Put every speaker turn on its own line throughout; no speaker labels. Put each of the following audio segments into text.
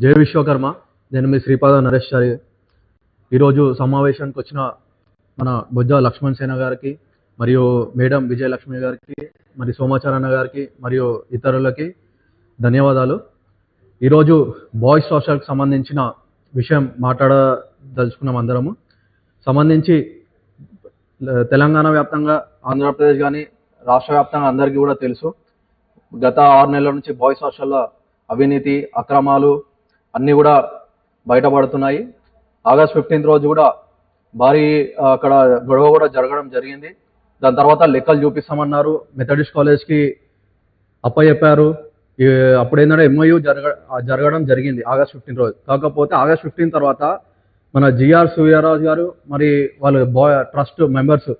జయ విశ్వకర్మ. నేను మీ శ్రీపాద నరేష్ చారి. ఈరోజు సమావేశానికి వచ్చిన మన బొజ్జ లక్ష్మణ్ సేన గారికి మరియు మేడం విజయలక్ష్మి గారికి మరి సోమాచారణ గారికి మరియు ఇతరులకి ధన్యవాదాలు. ఈరోజు బాయ్స్ హాస్టల్కి సంబంధించిన విషయం మాట్లాడదలుచుకున్నాం అందరము. సంబంధించి తెలంగాణ వ్యాప్తంగా ఆంధ్రప్రదేశ్ కానీ రాష్ట్ర వ్యాప్తంగా అందరికీ కూడా తెలుసు. గత ఆరు నెలల నుంచి బాయ్స్ హాస్టల్లో అవినీతి అక్రమాలు అన్నీ కూడా బయటపడుతున్నాయి. ఆగస్ట్ ఫిఫ్టీన్త్ రోజు కూడా భారీ అక్కడ గొడవ కూడా జరగడం జరిగింది. దాని తర్వాత లెక్కలు చూపిస్తామన్నారు. మెథడిస్ట్ కాలేజ్కి అప్పచెప్పారు. అప్పుడు ఏంటంటే ఎంఐయు జరగ జరగడం జరిగింది ఆగస్ట్ ఫిఫ్టీన్ రోజు. కాకపోతే ఆగస్ట్ ఫిఫ్టీన్ తర్వాత మన జిఆర్ సూర్యరాజు గారు మరి వాళ్ళు బాయ్ ట్రస్ట్ మెంబర్స్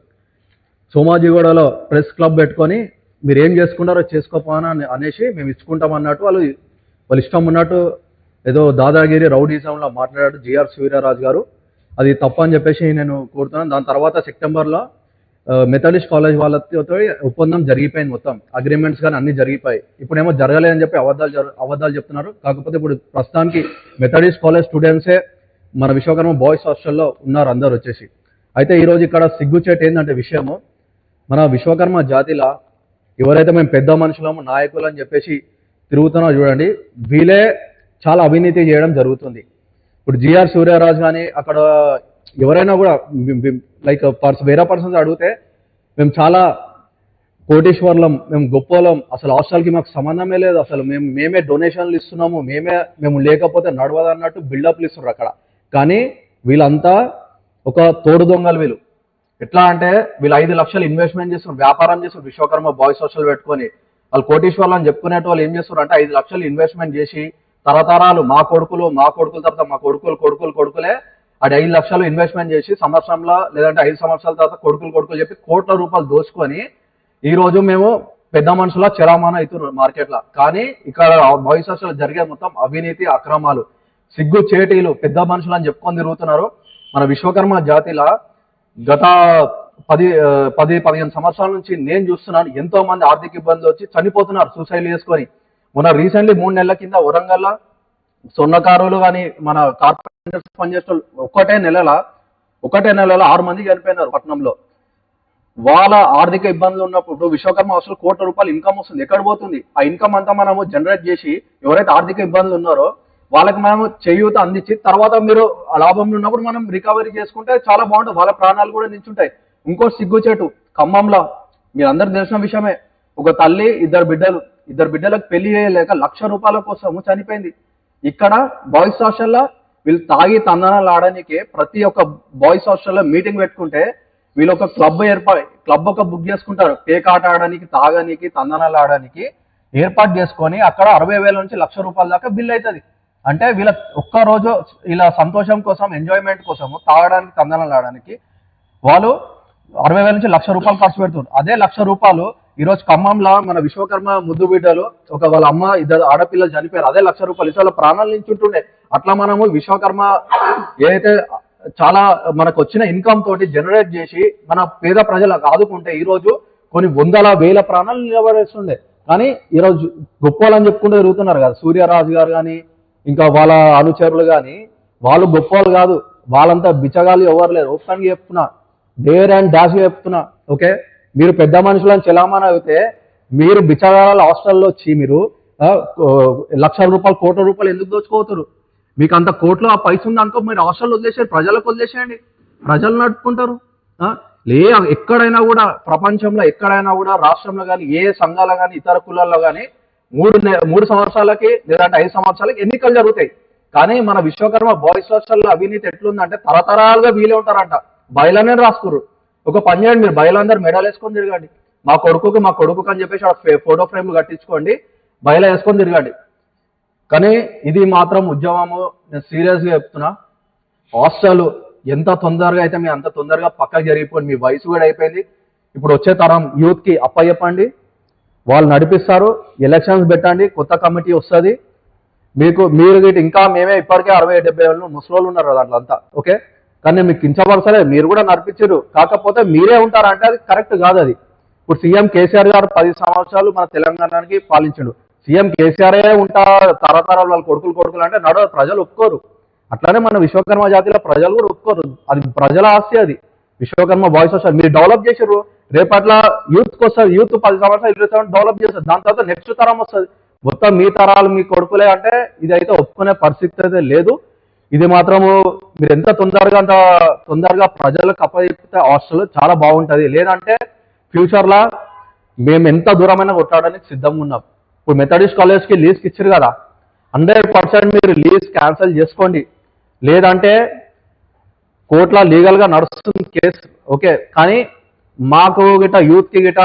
సోమాజిగూడలో ప్రెస్ క్లబ్ పెట్టుకొని మీరు ఏం చేసుకుంటారో చేసుకోపోనా అని అనేసి మేము ఇచ్చుకుంటాం అన్నట్టు వాళ్ళు వాళ్ళు ఇష్టం ఉన్నట్టు ఏదో దాదాగిరి రౌడీజంలో మాట్లాడాడు జిఆర్ సూర్యరాజు గారు. అది తప్పు అని చెప్పేసి నేను కోరుతున్నాను. దాని తర్వాత సెప్టెంబర్లో మెథడిస్ట్ కాలేజ్ వాళ్ళతో ఒప్పందం జరిగిపోయింది మొత్తం. అగ్రిమెంట్స్ కానీ అన్ని జరిగిపోయాయి. ఇప్పుడేమో జరగలేదని చెప్పి అబద్ధాలు అబద్ధాలు చెప్తున్నారు. కాకపోతే ఇప్పుడు ప్రస్తుతానికి మెథడిస్ట్ కాలేజ్ స్టూడెంట్సే మన విశ్వకర్మ బాయ్స్ హాస్టల్లో ఉన్నారు అందరు వచ్చేసి. అయితే ఈరోజు ఇక్కడ సిగ్గుచేట ఏంటంటే విషయము మన విశ్వకర్మ జాతిలో ఎవరైతే మేము పెద్ద మనుషులము నాయకులు అని చెప్పేసి తిరుగుతున్నారో చూడండి వీళ్ళే చాలా అవినీతి చేయడం జరుగుతుంది. ఇప్పుడు జిఆర్ సూర్యరాజు కానీ అక్కడ ఎవరైనా కూడా లైక్ పర్స్ వేరే పర్సన్స్ అడిగితే మేము చాలా కోటీశ్వర్లం మేము గొప్పలం అసలు హాస్టల్కి మాకు సంబంధమే లేదు అసలు మేము మేమే డొనేషన్లు ఇస్తున్నాము మేమే మేము లేకపోతే నడవదు అన్నట్టు బిల్డప్లు ఇస్తున్నారు అక్కడ. కానీ వీళ్ళంతా ఒక తోడు దొంగలు వీళ్ళు. ఎట్లా అంటే వీళ్ళు ఐదు లక్షలు ఇన్వెస్ట్మెంట్ చేస్తున్నారు వ్యాపారం చేస్తున్నారు విశ్వకర్మ బాయ్స్ హాస్టల్ పెట్టుకొని. వాళ్ళు కోటీశ్వర్లు అని చెప్పుకునేట వాళ్ళు ఏం చేస్తున్నారు అంటే ఐదు లక్షలు ఇన్వెస్ట్మెంట్ చేసి తరతరాలు మా కొడుకులు మా కొడుకుల తర్వాత మా కొడుకులు కొడుకులు కొడుకులే అది ఐదు లక్షలు ఇన్వెస్ట్మెంట్ చేసి సంవత్సరంలో లేదంటే ఐదు సంవత్సరాల తర్వాత కొడుకులు కొడుకులు చెప్పి కోట్ల రూపాయలు దోచుకొని ఈ రోజు మేము పెద్ద మనుషుల చిరామాన అవుతున్నారు మార్కెట్లో. కానీ ఇక్కడ బాయ్స్ జరిగే మొత్తం అవినీతి అక్రమాలు సిగ్గు చేటీలు పెద్ద మనుషులు అని చెప్పుకొని తిరుగుతున్నారు. మన విశ్వకర్మ జాతిలా గత పది పది పదిహేను సంవత్సరాల నుంచి నేను చూస్తున్నాను ఎంతో మంది ఆర్థిక ఇబ్బందులు వచ్చి చనిపోతున్నారు సూసైడ్ చేసుకొని. మొన్న రీసెంట్లీ మూడు నెలల కింద వరంగల్లో సొన్నకారులు కానీ మన కార్పొరేటర్స్ పనిచేసే ఒకటే నెలల ఒకటే నెలలో ఆరు మంది చనిపోయినారు పట్టణంలో వాళ్ళ ఆర్థిక ఇబ్బందులు ఉన్నప్పుడు విశ్వకర్మ అసలు కోట్ల రూపాయలు ఇన్కమ్ వస్తుంది. ఎక్కడ పోతుంది? ఆ ఇన్కమ్ అంతా మనము జనరేట్ చేసి ఎవరైతే ఆర్థిక ఇబ్బందులు ఉన్నారో వాళ్ళకి మనము చేయూత అందించి తర్వాత మీరు ఆ లాభంలో ఉన్నప్పుడు మనం రికవరీ చేసుకుంటే చాలా బాగుంటుంది. వాళ్ళ ప్రాణాలు కూడా నిల్చుంటాయి ఇంకో సిగ్గుచేటు ఖమ్మంలో. మీరు అందరు తెలిసిన విషయమే. ఒక తల్లి ఇద్దరు బిడ్డలు ఇద్దరు బిడ్డలకు పెళ్ళి చేయలేక లక్ష రూపాయల కోసము చనిపోయింది. ఇక్కడ బాయ్స్ హాస్టల్లో వీళ్ళు తాగి తందనాలు ఆడడానికి ప్రతి ఒక్క బాయ్స్ హాస్టల్లో మీటింగ్ పెట్టుకుంటే వీళ్ళు ఒక క్లబ్ ఏర్పాటు క్లబ్ ఒక బుక్ చేసుకుంటారు. కేక్ ఆట ఆడడానికి తాగడానికి తందనాలు ఆడడానికి ఏర్పాటు చేసుకొని అక్కడ అరవై వేల నుంచి లక్ష రూపాయల దాకా బిల్ అవుతుంది అంటే వీళ్ళ ఒక్క రోజు ఇలా సంతోషం కోసం ఎంజాయ్మెంట్ కోసము తాగడానికి తందనాలు ఆడడానికి వాళ్ళు అరవై వేల నుంచి లక్ష రూపాయలు ఖర్చు పెడుతున్నారు. అదే లక్ష రూపాయలు ఈరోజు ఖమ్మంలో మన విశ్వకర్మ ముద్దు బిడ్డలు ఒక వాళ్ళ అమ్మ ఇద్దరు ఆడపిల్లలు చనిపోయారు. అదే లక్ష రూపాయలు ఇసలు ప్రాణాలు నించుంటుండే. అట్లా మనము విశ్వకర్మ ఏదైతే చాలా మనకు వచ్చిన ఇన్కమ్ తోటి జనరేట్ చేసి మన పేద ప్రజలకు ఆదుకుంటే ఈరోజు కొన్ని వందల వేల ప్రాణాలు నిలబడేస్తుండే. కానీ ఈరోజు గొప్పలని చెప్పుకుంటూ తిరుగుతున్నారు కదా. సూర్యరాజు గారు కానీ ఇంకా వాళ్ళ అనుచరులు కానీ వాళ్ళు గొప్పవాళ్ళు కాదు. వాళ్ళంతా బిచ్చగాళ్ళు ఎవరు లేరు. ఓపెన్గా చెప్తున్నా డేర్ అండ్ డాష్ చెప్తున్నా ఓకే? మీరు పెద్ద మనుషులను చెలామణి అయితే మీరు బిచారాల హాస్టల్లో వచ్చి మీరు లక్ష లక్షల రూపాయలు కోట్ల రూపాయలు ఎందుకు దోచుకోతారు మీకు అంత కోట్లు ఆ పైస ఉందనుకో మీరు హాస్టల్ వదిలేసేయండి ప్రజలకు వదిలేసేయండి. ప్రజలు నడుపుకుంటారు లే ఎక్కడైనా కూడా ప్రపంచంలో ఎక్కడైనా కూడా రాష్ట్రంలో కానీ ఏ సంఘాలు కానీ ఇతర కులాల్లో కానీ మూడు నె- మూడు సంవత్సరాలకి లేదంటే ఐదు సంవత్సరాలకి ఎన్నికలు జరుగుతాయి. కానీ మన విశ్వకర్మ బాయ్స్ హాస్టల్లో అవినీతి ఎట్లుందంటే తరతరాలుగా వీలే ఉంటారంట. బయలనే రాసుకురు ఒక పని చేయండి మీరు బయలు అందరు మెడల్ వేసుకొని తిరగండి. మా కొడుకుకి మా కొడుకు అని చెప్పేసి ఫోటో ఫ్రేమ్లు కట్టించుకోండి బయలు వేసుకొని తిరగండి. కానీ ఇది మాత్రం ఉద్యమము నేను సీరియస్గా చెప్తున్నా. హాస్టల్ ఎంత తొందరగా అయితే మీ అంత తొందరగా పక్కకు జరిగిపోయింది మీ వయసు కూడా అయిపోయింది. ఇప్పుడు వచ్చే తరం యూత్కి అప్పయ్యప్పండి వాళ్ళు నడిపిస్తారు ఎలక్షన్స్ పెట్టండి కొత్త కమిటీ వస్తుంది. మీకు మీరు ఇంకా మేమే ఇప్పటికే అరవై డెబ్బై ఏళ్ళు ముసలోళ్ళు ఉన్నారు దాంట్లో అంతా ఓకే? కానీ మీకు కించపరచలేదు. మీరు కూడా నడిపించారు. కాకపోతే మీరే ఉంటారంటే అది కరెక్ట్ కాదు అది. ఇప్పుడు సీఎం కేసీఆర్ గారు పది సంవత్సరాలు మన తెలంగాణకి పాలించాడు. సీఎం కేసీఆరే ఉంటా తరతరాలు వాళ్ళ కొడుకులు కొడుకులు అంటే నడు ప్రజలు ఒప్పుకోరు. అట్లానే మన విశ్వకర్మ జాతిలో ప్రజలు కూడా ఒప్పుకోరు. అది ప్రజల ఆస్తి అది. విశ్వకర్మ బాయ్స్ వస్తారు మీరు డెవలప్ చేసారు రేపట్ల యూత్ వస్తారు యూత్ పది సంవత్సరాలు ఇరవై సంవత్సరాలు డెవలప్ చేస్తారు దాని తర్వాత నెక్స్ట్ తరం వస్తుంది. మొత్తం మీ తరాలు మీ కొడుకులే అంటే ఇది అయితే ఒప్పుకునే పరిస్థితి అయితే లేదు. ఇది మాత్రము మీరు ఎంత తొందరగా అంత తొందరగా ప్రజలకు అప్పచెప్తే హాస్టల్ చాలా బాగుంటుంది. లేదంటే ఫ్యూచర్లో మేము ఎంత దూరమైనా కొట్టాడడానికి సిద్ధంగా ఉన్నాం. ఇప్పుడు మెథడిస్ట్ కాలేజ్కి లీజ్కి ఇచ్చారు కదా. హండ్రెడ్ పర్సెంట్ మీరు లీజ్ క్యాన్సిల్ చేసుకోండి. లేదంటే కోర్టుల లీగల్గా నడుస్తుంది కేసు. ఓకే కానీ మాకు గిట యూత్కి గిట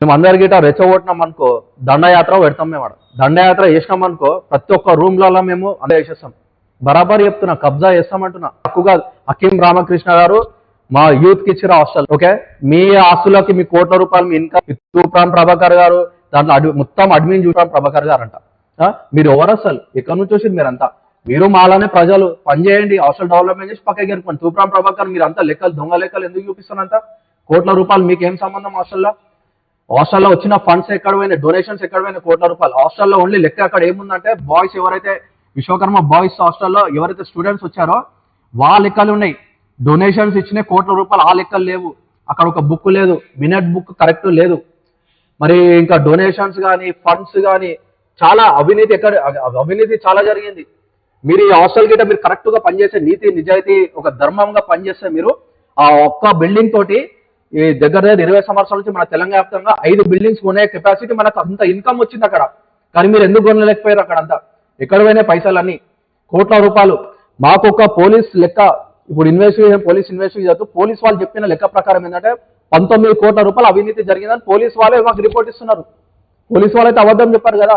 మేము అందరి గిట రెచ్చగొట్టినాం అనుకో దండయాత్ర పెడతాం మేము దండయాత్ర చేసినాం అనుకో ప్రతి ఒక్క రూమ్లలో మేము అందజేసేస్తాం వేసేస్తాం బరాబర్ చెప్తున్నా కబ్జా చేస్తామంటున్నా. తక్కువగా హకీం రామకృష్ణ గారు మా యూత్కి ఇచ్చిన హాస్టల్ ఓకే? మీ ఆస్తులకి మీ కోట్ల రూపాయలు మీ ఇన్కమ్ తూప్రాన్ ప్రభాకర్ గారు దాంట్లో అడ్మి మొత్తం అడ్మిన్ చూసాం ప్రభాకర్ గారు అంట మీరు ఎవరు అసలు? ఎక్కడి నుంచి వచ్చింది మీరంతా? మీరు మాలానే ప్రజలు పనిచేయండి హాస్టల్ డెవలప్మెంట్ చేసి పక్కకి గెలుపండి తూప్రాన్ ప్రభాకర్ మీరు అంతా లెక్కలు దొంగ లెక్కలు ఎందుకు చూపిస్తానంట కోట్ల రూపాయలు మీకు ఏం సంబంధం హాస్టల్లో? హాస్టల్లో వచ్చిన ఫండ్స్ ఎక్కడ పోయినాయి? డొనేషన్స్ ఎక్కడ పోయినాయి? కోట్ల రూపాయలు. హాస్టల్లో ఓన్లీ లెక్క అక్కడ ఏముందంటే బాయ్స్ ఎవరైతే విశ్వకర్మ బాయ్స్ హాస్టల్లో ఎవరైతే స్టూడెంట్స్ వచ్చారో వాళ్ళ లెక్కలు ఉన్నాయి. డొనేషన్స్ ఇచ్చిన కోట్ల రూపాయలు ఆ లెక్కలు లేవు. అక్కడ ఒక బుక్ లేదు. మినట్ బుక్ కరెక్ట్ లేదు. మరి ఇంకా డొనేషన్స్ కానీ ఫండ్స్ కానీ చాలా అవినీతి ఎక్కడ అవినీతి చాలా జరిగింది. మీరు ఈ హాస్టల్ గిట్ట మీరు కరెక్ట్గా పనిచేసే నీతి నిజాయితీ ఒక ధర్మంగా పనిచేస్తే మీరు ఆ ఒక్క బిల్డింగ్ తోటి ఈ దగ్గర దగ్గర ఇరవై సంవత్సరాల నుంచి మన తెలంగాణ వ్యాప్తంగా ఐదు బిల్డింగ్స్ కొనే కెపాసిటీ మనకు అంత ఇన్కమ్ వచ్చింది అక్కడ. కానీ మీరు ఎందుకు కొనలేకపోయారు అక్కడ అంతా ఎక్కడ పోయినాయి పైసలన్నీ కోట్ల రూపాయలు. మాకు ఒక పోలీస్ లెక్క ఇప్పుడు ఇన్వెస్టిగేషన్ పోలీస్ ఇన్వెస్టిగేషన్ చేస్తూ పోలీస్ వాళ్ళు చెప్పిన లెక్క ప్రకారం ఏంటంటే పంతొమ్మిది కోట్ల రూపాయలు అవినీతి జరిగిందని పోలీస్ వాళ్ళే మాకు రిపోర్ట్ ఇస్తున్నారు. పోలీస్ వాళ్ళైతే అబద్ధం చెప్పారు కదా.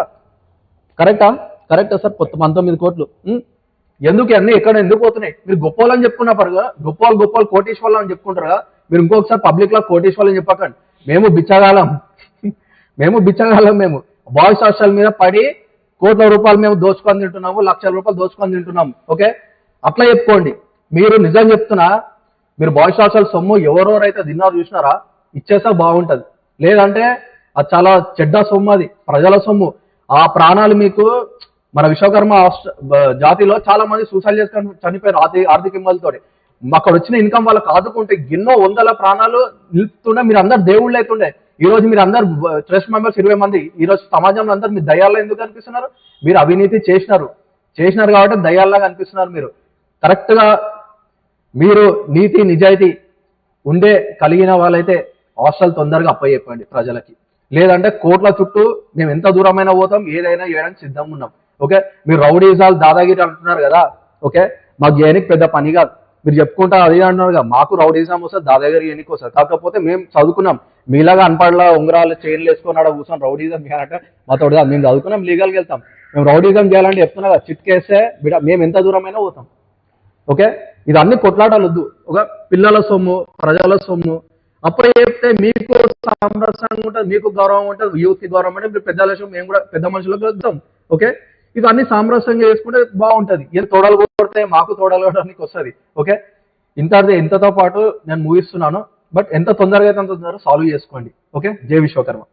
కరెక్టా కరెక్టా సార్? కొత్త పంతొమ్మిది కోట్లు. ఎందుకు అన్ని ఎక్కడ ఎందుకు పోతున్నాయి? మీరు గొప్పవాళ్ళని చెప్పుకున్నప్పుడు కదా. గొప్పవాళ్ళు గొప్పవాళ్ళు కోటీశ్వర్లు అని చెప్పుకుంటారు కదా. మీరు ఇంకొకసారి పబ్లిక్లో కోటీశ్వర్లు అని చెప్పకండి. మేము బిచ్చగాలం మేము బిచ్చగాలం మేము. బాయ్స్ హాస్టల్ మీద పడి కోట్ల రూపాయలు మేము దోచుకొని తింటున్నాము లక్షల రూపాయలు దోచుకొని తింటున్నాము. ఓకే? అట్లా చెప్పుకోండి. మీరు నిజం చెప్తున్నా మీరు బాయ్స్ హాస్టల్ సొమ్ము ఎవరెవరైతే తిన్నారో చూసినారా ఇచ్చేస్తే బాగుంటుంది. లేదంటే అది చాలా చెడ్డ సొమ్ము అది ప్రజల సొమ్ము. ఆ ప్రాణాలు మీకు మన విశ్వకర్మ జాతిలో చాలా మంది సూసైడ్ చేసుకొని చనిపోయారు ఆర్థిక ఆర్థిక ఇబ్బందులతో అక్కడ వచ్చిన ఇన్కమ్ వాళ్ళకి ఆదుకుంటే ఎన్నో వందల ప్రాణాలు నిలుపుతుండే మీరు అందరు దేవుళ్ళు అవుతుండే ఈ రోజు మీరు అందరు ట్రస్ట్ మెంబర్స్ ఇరవై మంది ఈ రోజు సమాజంలో అందరు మీరు దయాల్లో ఎందుకు కనిపిస్తున్నారు మీరు అవినీతి చేసినారు. చేసినారు కాబట్టి దయాల్లాగా కనిపిస్తున్నారు మీరు. కరెక్ట్గా మీరు నీతి నిజాయితీ ఉండే కలిగిన వాళ్ళైతే హాస్టల్ తొందరగా అప్పచెప్పండి ప్రజలకి. లేదంటే కోట్ల చుట్టూ మేము ఎంత దూరమైనా పోతాం ఏదైనా చేయడానికి సిద్ధంగా ఉన్నాం. ఓకే? మీరు రౌడీజాలు దాదాగిరి అంటున్నారు కదా? ఓకే? మాకు చేయడానికి పెద్ద పని కాదు. మీరు చెప్పుకుంటా అది అంటున్నారు కదా? మాకు రౌడీజం వస్తుంది దాదాగిరి చేయడానికి వస్తుంది. కాకపోతే మేము చదువుకున్నాం. మీలాగా అన్పడలా ఉంగరాలు చైన్లు వేసుకొని ఆడ కూర్చొని రౌడీజం చేయాలంటే మాతో కాదు. మేము చదువుకున్నాం లీగల్కి వెళ్తాం. మేము రౌడీజం చేయాలంటే చెప్తున్నా కదా చిట్కేస్తే బిడ మేము ఎంత దూరమైనా పోతాం. ఓకే? ఇది అన్ని కొట్లాటాలు వద్దు. ఒక పిల్లల సొమ్ము ప్రజల సొమ్ము. అప్పుడు చెప్తే మీకు సామరస్యంగా ఉంటుంది మీకు గౌరవం ఉంటుంది యూత్ గౌరవం అంటే మీరు పెద్దల మేము కూడా పెద్ద మనుషులకు వద్దాం ఓకే? ఇది అన్ని సామరస్యంగా చేసుకుంటే బాగుంటుంది. ఏం తోడలు కొడితే మాకు తోడలు కొట్టడానికి వస్తుంది. ఓకే? ఇంత ఇంతతో పాటు నేను ముగిస్తున్నాను. బట్ ఎంత తొందరగా అయితే అంత తొందరగా సాల్వ్ చేసుకోండి. ఓకే జై విశ్వకర్మ.